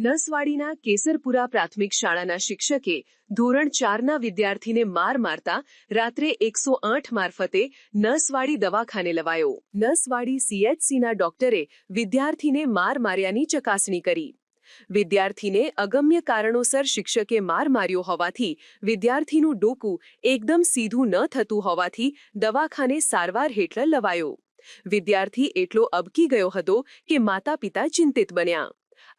નસવાડીના કેસરપુરા પ્રાથમિક શાળાના શિક્ષકે ધોરણ ચારના વિદ્યાર્થીને માર મારતા રાત્રે એકસો આઠ મારફતે નસવાડી દવાખાને લવાયો. નસવાડી સીએચસીના ડોક્ટરે વિદ્યાર્થીને માર માર્યાની ચકાસણી કરી. વિદ્યાર્થીને અગમ્ય કારણોસર શિક્ષકે માર માર્યો હોવાથી વિદ્યાર્થીનું ડોકું એકદમ સીધું ન થતું હોવાથી દવાખાને સારવાર હેઠળ લવાયો. વિદ્યાર્થી એટલો અબકી ગયો હતો કે માતા પિતા ચિંતિત બન્યા.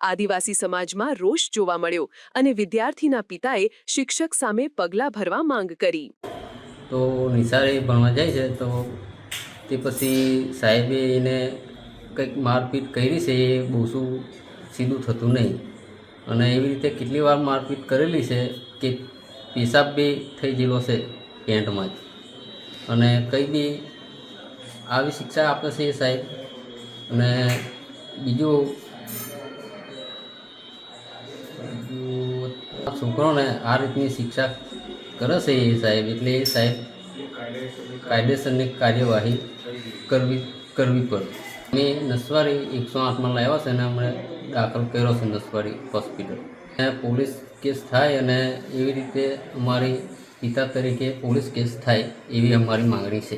આદિવાસી સમાજમાં રોષ જોવા મળ્યો અને વિદ્યાર્થીના પિતાએ શિક્ષક સામે પગલાં ભરવા માંગ કરી. તો નિશાળે ભણવા જાય છે તો તે પછી સાહેબે એને કંઈક મારપીટ કરી છે એ બહુ શું સીધું થતું નહીં. અને એવી રીતે કેટલી વાર મારપીટ કરેલી છે કે પેશાબ બી થઈ ગયેલો છે પેન્ટમાં જ. અને કંઈ બી આવી શિક્ષા આપે છે સાહેબ. અને બીજું બીજું આ છોકરોને આ રીતની શિક્ષા કરે છે એ સાહેબ, એટલે એ સાહેબ કાયદેસરની કાર્યવાહી કરવી કરવી પડે. મેં નસવાડી એકસો આઠમાં લાવ્યા છે અને અમને દાખલ કર્યો છે નસવાડી હોસ્પિટલ. અને પોલીસ કેસ થાય અને એવી રીતે અમારી પિતા તરીકે પોલીસ કેસ થાય એવી અમારી માંગણી છે.